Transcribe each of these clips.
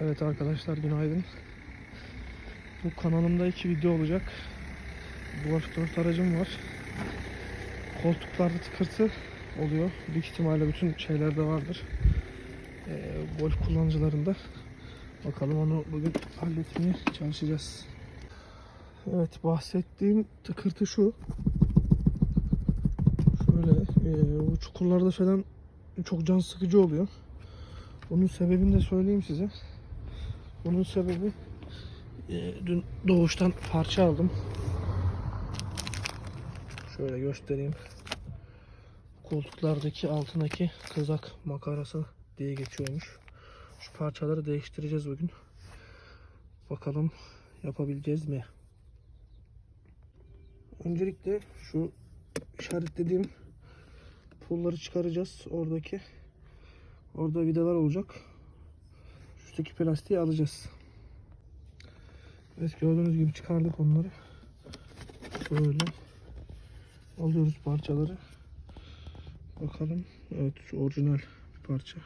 Evet arkadaşlar günaydın. Bu kanalımda iki video olacak. Golf 4 aracım var. Koltuklarda tıkırtı oluyor. Büyük ihtimalle bütün şeylerde vardır. Ee, golf kullanıcılarında. Bakalım onu bugün halletmeye çalışacağız. Evet bahsettiğim tıkırtı şu. Şöyle e, bu çukurlarda falan çok can sıkıcı oluyor. Bunun sebebini de söyleyeyim size. Bunun sebebi e, dün doğuştan parça aldım. Şöyle göstereyim. Koltuklardaki altındaki kızak makarası diye geçiyormuş. Şu parçaları değiştireceğiz bugün. Bakalım yapabileceğiz mi? Öncelikle şu işaretlediğim pulları çıkaracağız oradaki. Orada vidalar olacak. Üstteki plastiği alacağız. Evet gördüğünüz gibi çıkardık onları. Böyle alıyoruz parçaları. Bakalım. Evet şu orijinal bir parça.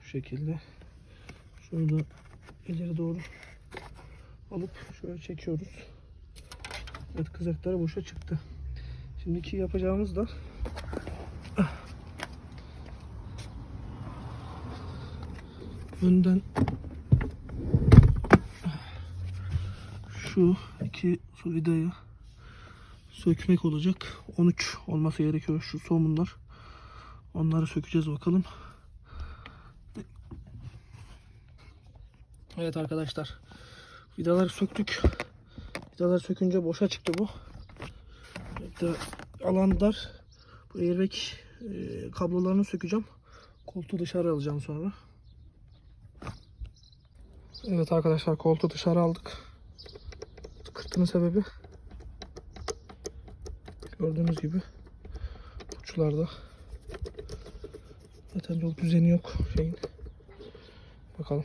Şu şekilde. Şöyle ileri doğru alıp şöyle çekiyoruz. Evet kızakları boşa çıktı. Şimdiki yapacağımız da önden şu iki su vidayı sökmek olacak. 13 olması gerekiyor şu somunlar. Onları sökeceğiz bakalım. Evet arkadaşlar. Vidaları söktük. Vidaları sökünce boşa çıktı bu. Hatta alan dar. Bu airbag e, kablolarını sökeceğim. Koltuğu dışarı alacağım sonra. Evet arkadaşlar koltuğu dışarı aldık. Tıkırtının sebebi gördüğünüz gibi uçlarda zaten yol düzeni yok şeyin. Bakalım.